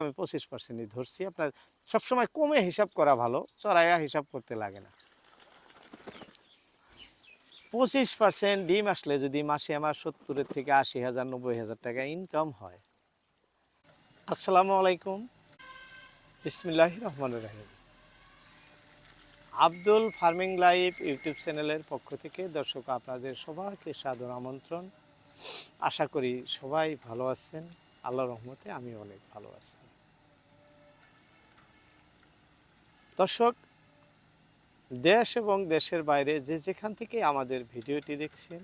আমি পঁচিশ পার্সেন্টই ধরছি। আপনার সবসময় কমে হিসাব করা ভালো, চড়াইয়া হিসাব করতে লাগে না। পঁচিশ পার্সেন্ট ডিম আসলে যদি মাসে আমার সত্তরের থেকে আশি হাজার, নব্বই হাজার টাকা ইনকাম হয়। আসসালামু আলাইকুম। বিসমিল্লাহ রহমান রাহিম। আব্দুল ফার্মিং লাইভ ইউটিউব চ্যানেলের পক্ষ থেকে দর্শক, আপনাদের সবাইকে সাদর আমন্ত্রণ। আশা করি সবাই ভালো আছেন। আল্লাহ রহমতে আমি অনেক ভালো আছি। দর্শক, দেশ এবং দেশের বাইরে যে যেখান থেকে আমাদের ভিডিওটি দেখছেন,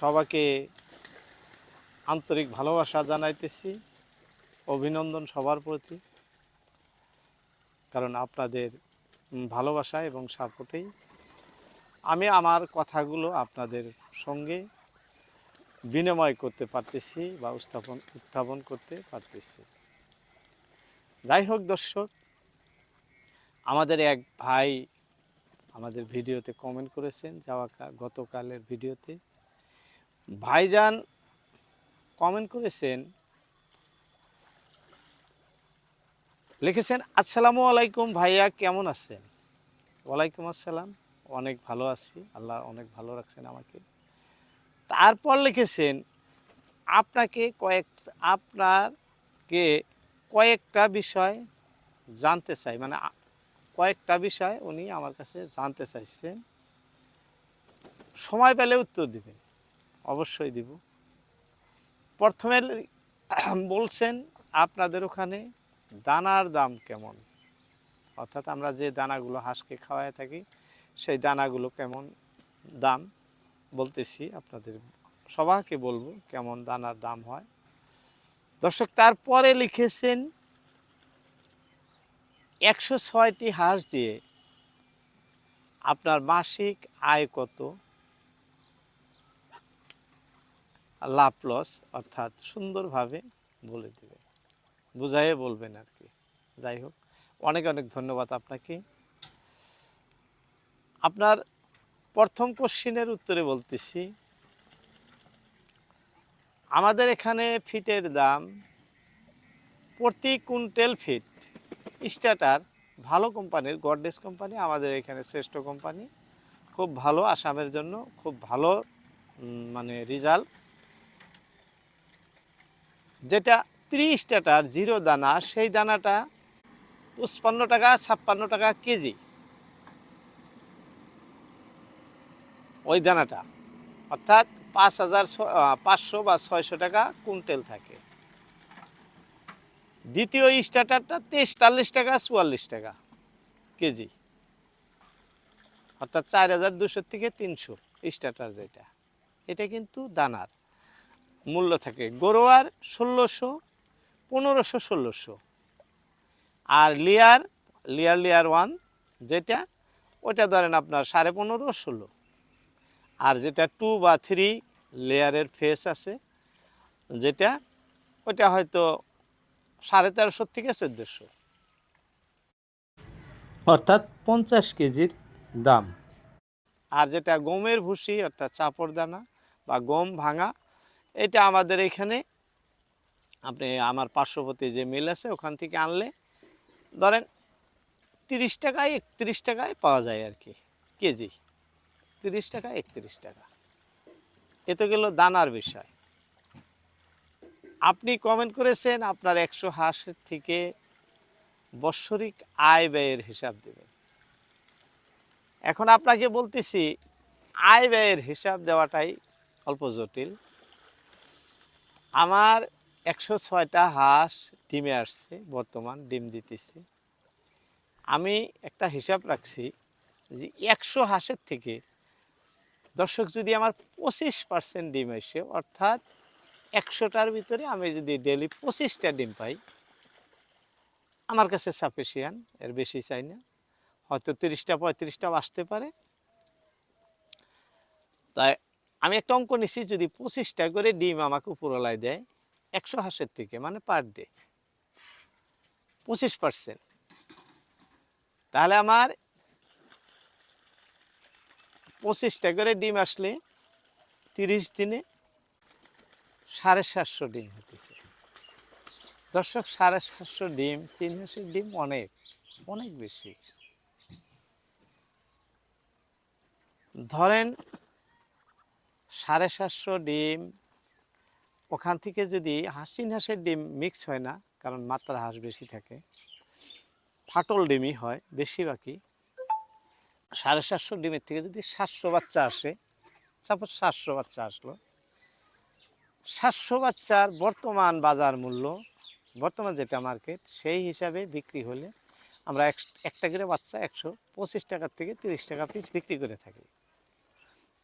সবাইকে আন্তরিক ভালোবাসা জানাইতেছি, অভিনন্দন সবার প্রতি। কারণ আপনাদের ভালোবাসা এবং সাপোর্টেই আমি আমার কথাগুলো আপনাদের সঙ্গে বিনিময় করতে পারতেছি বা উত্থাপন উত্থাপন করতে পারতেছি। যাই হোক দর্শক, আমাদের এক ভাই আমাদের ভিডিওতে কমেন্ট করেছেন যাওয়া গতকালের ভিডিওতে। ভাইজান কমেন্ট করেছেন, লিখেছেন, আসসালামু আলাইকুম ভাইয়া, কেমন আছেন? ওয়ালাইকুম আসসালাম, অনেক ভালো আছি, আল্লাহ অনেক ভালো রাখছেন আমাকে। তারপর লিখেছেন, আপনাকে কয়েক, আপনাকে কয়েকটা বিষয় জানতে চাই। মানে কয়েকটা বিষয় উনি আমার কাছে জানতে চাইছেন। সময় পেলে উত্তর দিবেন, অবশ্যই দিব। প্রথমে বলছেন, আপনাদের ওখানে দানার দাম কেমন? অর্থাৎ আমরা যে দানাগুলো হাঁসকে খাওয়ায় থাকি, সেই দানাগুলো কেমন দাম? বলতেছি, আপনাদের সবাইকে বলব কেমন দানার দাম হয়। দর্শক, তারপরে লিখেছেন, একশো ছয়টি হাঁস দিয়ে আপনার মাসিক আয় কত? লাভ লস, অর্থাৎ সুন্দরভাবে বলে দেবে বুঝাইয়ে বলবেন আর কি। যাই হোক, অনেক অনেক ধন্যবাদ আপনাকে। আপনার প্রথম কোশ্চিনের উত্তরে বলতেছি, আমাদের এখানে ফিটের দাম প্রতি কুইন্টাল ফিট। স্টার্টার ভালো কোম্পানির, গডরেজ কোম্পানি, আমাদের এখানে শ্রেষ্ঠ কোম্পানি। খুব ভালো, আসামের জন্য খুব ভালো মানে রেজাল্ট যেটা প্রি স্টার্টার জিরো দানা, সেই দানাটা পঁচপান্ন টাকা, ছাপ্পান্ন টাকা কেজি। ওই দানাটা। অর্থাৎ পাঁচ হাজার পাঁচশো বা ছয়শো টাকা কুইন্টাল থাকে। দ্বিতীয় স্টার্টারটা তেতাল্লিশ টাকা, চুয়াল্লিশ টাকা কেজি। অর্থাৎ চার হাজার দুশো থেকে তিনশো স্টার্টার যেটা। এটা কিন্তু দানার মূল্য থাকে। গরোয়ার ষোলোশো, পনেরোশো, ষোলোশো। আর লিয়ার লিয়ার লিয়ার ওয়ান যেটা ওটা ধরেন আপনার সাড়ে পনেরো, ষোলো। আর যেটা টু বা থ্রি লেয়ারের ফেস আছে যেটা ওটা হয়তো সাড়ে তেরোশো থেকে চোদ্দোশো। অর্থাৎ পঞ্চাশ কেজির দাম। আর যেটা গমের ভুসি অর্থাৎ চাপড় দানা বা গম ভাঙা এটা আমাদের এখানে আপনি আমার পার্শ্ববর্তী যে মিল আছে ওখান থেকে আনলে ধরেন তিরিশ টাকায় একত্রিশ টাকায় পাওয়া যায় আর কি কেজি। তিরিশ টাকা, একত্রিশ টাকা। এ তো গেল দানার বিষয়। আপনি কমেন্ট করেছেন, আপনার একশো হাঁসের থেকে বৎসরিক আয় ব্যয়ের হিসাব দেবেন। এখন আপনাকে বলতেছি, আয় ব্যয়ের হিসাব দেওয়াটাই অল্প জটিল। আমার একশো ছয়টা হাঁস ডিমে আসছে, বর্তমান ডিম দিতেছে। আমি একটা হিসাব রাখছি যে একশো হাঁসের থেকে দর্শক, যদি আমার পঁচিশ পার্সেন্ট ডিম আসে অর্থাৎ একশোটার ভিতরে আমি যদি ডেলি পঁচিশটা ডিম পাই, আমার কাছে সাফিসিয়ান এর বেশি চাই না। হয়তো তিরিশটা, পঁয়ত্রিশটাও আসতে পারে। তাই আমি একটা অঙ্ক নিছি, যদি পঁচিশটা করে ডিম আমাকে উপরলায় দেয়, একশো হাঁসের থেকে মানে পার ডে, পঁচিশ পার্সেন্ট তাহলে আমার পঁচিশটা করে ডিম আসলে তিরিশ দিনে সাড়ে সাতশো ডিম হতেছে দর্শক, সাড়ে সাতশো ডিম, তিন হাঁসের ডিম অনেক অনেক বেশি। ধরেন সাড়ে সাতশো ডিম, ওখান থেকে যদি হাঁস, তিন হাঁসের ডিম মিক্স হয় না, কারণ মাত্রা হাঁস বেশি থাকে, ফাটল ডিমই হয় বেশি বাকি সাড়ে সাতশো ডিমের থেকে যদি সাতশো বাচ্চা আসে সাপোজ সাতশো বাচ্চা আসলো, সাতশো বাচ্চার বর্তমান বাজার মূল্য, বর্তমান যেটা মার্কেট সেই হিসাবে বিক্রি হলে আমরা এক- একটা করে বাচ্চা একশো পঁচিশ টাকার থেকে তিরিশ টাকা পিস বিক্রি করে থাকি।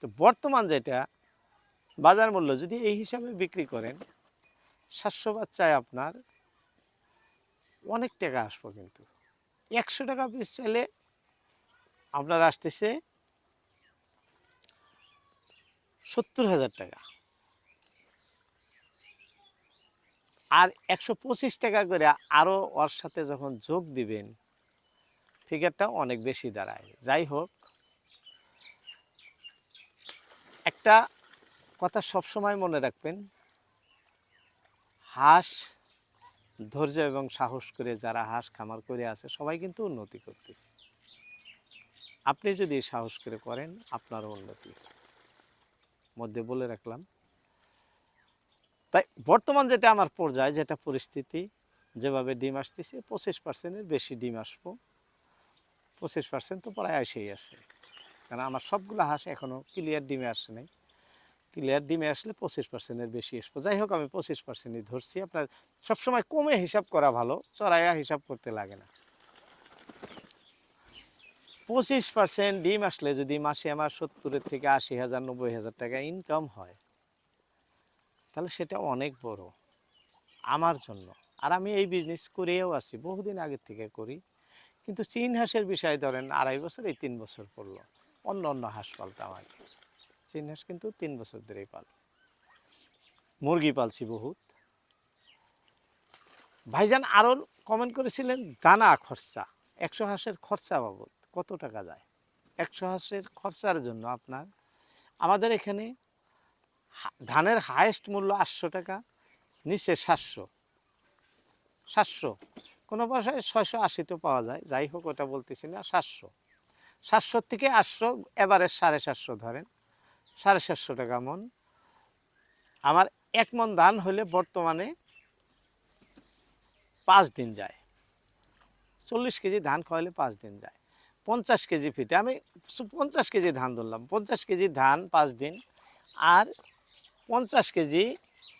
তো বর্তমান যেটা বাজার মূল্য, যদি এই হিসাবে বিক্রি করেন, সাতশো বাচ্চায় আপনার অনেক টাকা আসব কিন্তু। একশো টাকা পিস চাইলে আপনার আসতেছে সত্তর হাজার টাকা। আর একশো পঁচিশ টাকা করে আরও ওর সাথে যখন যোগ দিবেন ফিগারটা অনেক বেশি দাঁড়ায়। যাই হোক, একটা কথা সবসময় মনে রাখবেন, হাঁস ধৈর্য এবং সাহস করে যারা হাঁস খামার করে আছে, সবাই কিন্তু উন্নতি করতেছে। আপনি যদি সাহস করে করেন, আপনারও উন্নতি মধ্যে বলে রাখলাম। তাই বর্তমান যেটা আমার পর্যায়ে, যেটা পরিস্থিতি, যেভাবে ডিম আসতেছে, পঁচিশ পার্সেন্টের বেশি ডিম আসব। পঁচিশ পার্সেন্ট তো প্রায় এসেই আছে। কারণ আমার সবগুলো হাঁস এখনও ক্লিয়ার ডিমে আসে নাই। ক্লিয়ার ডিমে আসলে পঁচিশ পার্সেন্টের বেশি আসব। যাই হোক, আমি পঁচিশ পার্সেন্টই ধরছি। আপনার সবসময় কমে হিসাব করা ভালো, চড়াইয়া হিসাব করতে লাগে না। পঁচিশ পার্সেন্ট ডিম আসলে যদি মাসে আমার সত্তরের থেকে আশি হাজার, নব্বই হাজার টাকা ইনকাম হয়, তাহলে সেটা অনেক বড় আমার জন্য। আর আমি এই বিজনেস করেও আছি, বহুদিন আগে থেকে করি। কিন্তু চীন হাঁসের বিষয় ধরেন আড়াই বছর, এই তিন বছর পড়ল। অন্য অন্য হাঁস পালতাম আগে চীন হাঁস কিন্তু তিন বছর ধরেই পাল। মুরগি পালছি বহুত। ভাইজান আরও কমেন্ট করেছিলেন, দানা খরচা, একশো হাঁসের খরচা বাবদ। কত টাকা যায়? একশো হাঁসের খরচার জন্য আপনার। আমাদের এখানে ধানের হায়েস্ট মূল্য আটশো টাকা, নিচে সাতশো। সাতশো। কোনো বাসায় ছয়শো আশিতেও পাওয়া যায়, যাই হোক ওটা বলতেছি না, সাতশো। সাতশো থেকে আটশো, এবারে সাড়ে সাতশো ধরেন। সাড়ে সাতশো টাকা মন। আমার এক মন ধান হলে বর্তমানে পাঁচ দিন যায়। চল্লিশ কেজি ধান খাওয়ালে পাঁচ দিন যায়। পঞ্চাশ কেজি ফিটে আমি পঞ্চাশ কেজি ধান ধরলাম। পঞ্চাশ কেজি ধান পাঁচ দিন আর পঞ্চাশ কেজি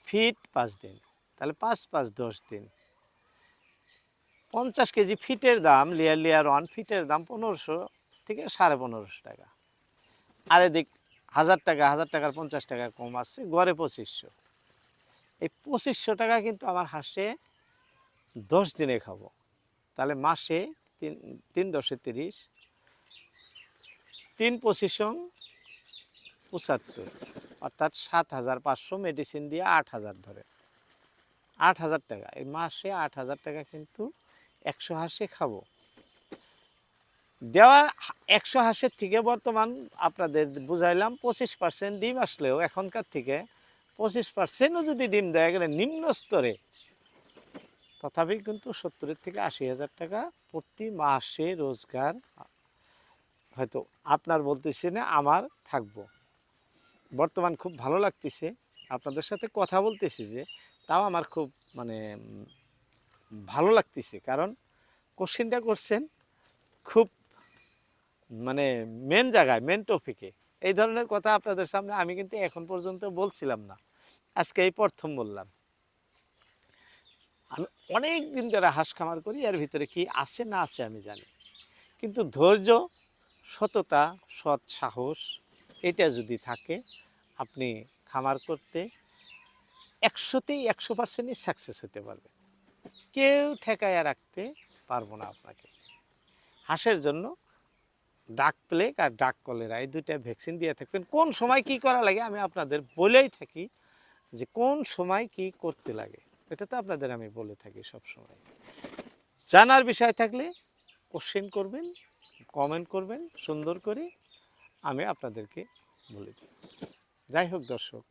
ফিট পাঁচ দিন। তাহলে পাঁচ পাঁচ দশ দিন। পঞ্চাশ কেজি ফিটের দাম লেয়ার লেয়ার ওয়ান ফিটের দাম পনেরোশো থেকে সাড়ে পনেরোশো টাকা। আর এদিক হাজার টাকা, হাজার টাকার পঞ্চাশ টাকা কম আসছে, গড়ে পঁচিশশো। এই পঁচিশশো টাকা কিন্তু আমার হাসে দশ দিনে খাব। তাহলে মাসে তিন তিন দশে তিরিশ তিন পঁচিশং পঁচাত্তর, অর্থাৎ সাত হাজার পাঁচশো মেডিসিন দিয়ে আট হাজার ধরে। আট হাজার টাকা, এই মাসে আট হাজার টাকা কিন্তু একশো হাসে খাব। দেওয়া একশো হাঁসের থেকে বর্তমান আপনাদের বুঝাইলাম পঁচিশ পার্সেন্ট ডিম আসলেও এখনকার থেকে পঁচিশ পার্সেন্টও যদি ডিম দেয় গেলে নিম্ন স্তরে, তথাপি কিন্তু সত্তরের থেকে আশি হাজার টাকা প্রতি মাসে রোজগার হয়তো আপনার বলতেছে না আমার থাকব। বর্তমান খুব ভালো লাগতেছে। আপনাদের সাথে কথা বলতেছি যে, তাও আমার খুব মানে ভালো লাগতেছে। কারণ কোশ্চেনটা করছেন খুব মানে মেন জায়গায় মেন টপিকে এই ধরনের কথা আপনাদের সামনে আমি কিন্তু এখন পর্যন্ত বলছিলাম না। আজকে এই প্রথম বললাম। আমি অনেক দিন ধরে হাঁস খামার করি, এর ভিতরে কি আছে না আছে আমি জানি। কিন্তু ধৈর্য সততা, সৎ সাহস, এটা যদি থাকে, আপনি খামার করতে একশোতেই একশো পার্সেন্টই সাকসেস হতে পারবে। কেউ ঠেকায়া রাখতে পারব না আপনাকে। হাঁসের জন্য ডাক প্লেগ আর ডাক কলেরা এই দুইটা ভ্যাকসিন দিয়ে থাকবেন। কোন সময় কি করা লাগে আমি আপনাদের বলেই থাকি যে কোন সময় কি করতে লাগে। এটা তো আপনাদের আমি বলে থাকি সব সময় জানার বিষয় থাকলে কোশ্চেন করবেন কমেন্ট করবেন, সুন্দর করে আমি আপনাদেরকে বলে দিই। যাই হোক দর্শক,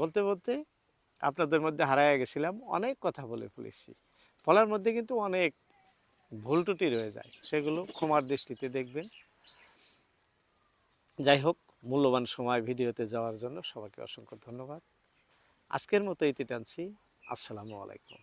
বলতে বলতে আপনাদের মধ্যে হারায় গেছিলাম, অনেক কথা বলে ফেলেছি। বলার মধ্যে কিন্তু অনেক ভুল ত্রুটি রয়ে যায়, সেগুলো ক্ষমার দৃষ্টিতে দেখবেন। যাই হোক, মূল্যবান সময় ভিডিওতে যাওয়ার জন্য সবাইকে অসংখ্য ধন্যবাদ। আজকের মতো ইতি টানছি, আসসালামু আলাইকুম।